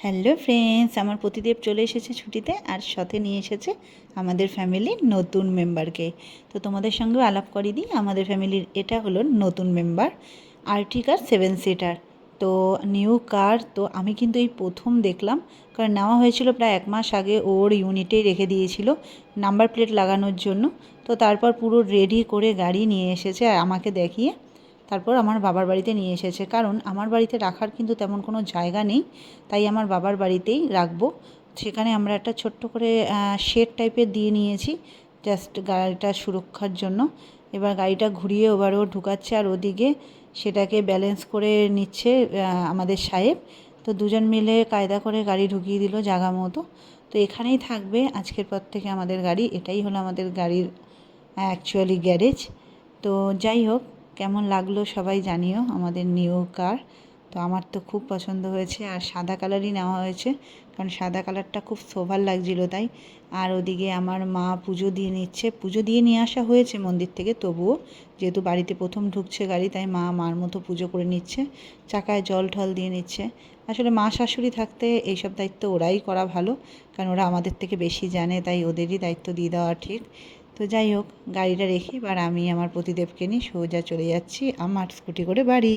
Hello friends, আমার প্রতিদেব চলে এসেছে ছুটিতে আর সাথে নিয়ে এসেছে আমাদের ফ্যামিলির নতুন মেম্বারকে। তো তোমাদের সঙ্গেও আলাপ করিয়ে দিই, আমাদের ফ্যামিলির এটা হলো নতুন মেম্বার আর্টিকার সেভেন সিটার। তো নিউ কার, তো আমি কিন্তু এই প্রথম দেখলাম, কারণ নেওয়া হয়েছিল প্রায় এক মাস আগে, ওর ইউনিটেই রেখে দিয়েছিল নাম্বার প্লেট লাগানোর জন্য। তো তারপর পুরো রেডি করে গাড়ি নিয়ে এসেছে, আমাকে দেখিয়ে তারপর আমার বাবার বাড়িতে নিয়ে এসেছে। কারণ আমার বাড়িতে রাখার কিন্তু তেমন কোনো জায়গা নেই, তাই আমার বাবার বাড়িতেই রাখব। সেখানে আমরা একটা ছোট্ট করে শেড টাইপের দিয়ে নিয়েছি জাস্ট গাড়িটা সুরক্ষার জন্য। এবার গাড়িটা ঘুরিয়ে ওবারও ঢুকাচ্ছে আর ওদিকে সেটাকে ব্যালেন্স করে নিচ্ছে আমাদের সাহেব। তো দুজন মিলে কায়দা করে গাড়ি ঢুকিয়ে দিল জাগা মতো। তো এখানেই থাকবে, আজকের পর থেকে আমাদের গাড়ি। এটাই হলো আমাদের গাড়ির অ্যাকচুয়ালি গ্যারেজ তো যাই হোক কেমন লাগল সবাই জানিও, আমাদের নিউ কার তো আমার তো খুব পছন্দ হয়েছে আর সাদা কালারই নেওয়া হয়েছে, কারণ সাদা কালারটা খুব সোভার লাগছিল তাই। আর ওদিকে আমার মা পুজো দিয়ে নিচ্ছে, পুজো দিয়ে নিয়ে আসা হয়েছে মন্দির থেকে, তবুও যেহেতু বাড়িতে প্রথম ঢুকছে গাড়ি, তাই মা মার মতো পুজো করে নিচ্ছে, চাকায় জল ঠল দিয়ে নিচ্ছে। আসলে মা শাশুড়ি থাকতে এইসব দায়িত্ব ওরাই করা ভালো, কারণ ওরা আমাদের থেকে বেশি জানে, তাই ওদেরই দায়িত্ব দিয়ে দেওয়া ঠিক। তো যাই হোক, গাড়িটা রেখে এবার আমি আমার পতিদেবকে নিয়ে সোজা চলে যাচ্ছি, আমার স্কুটি করে বাড়ি।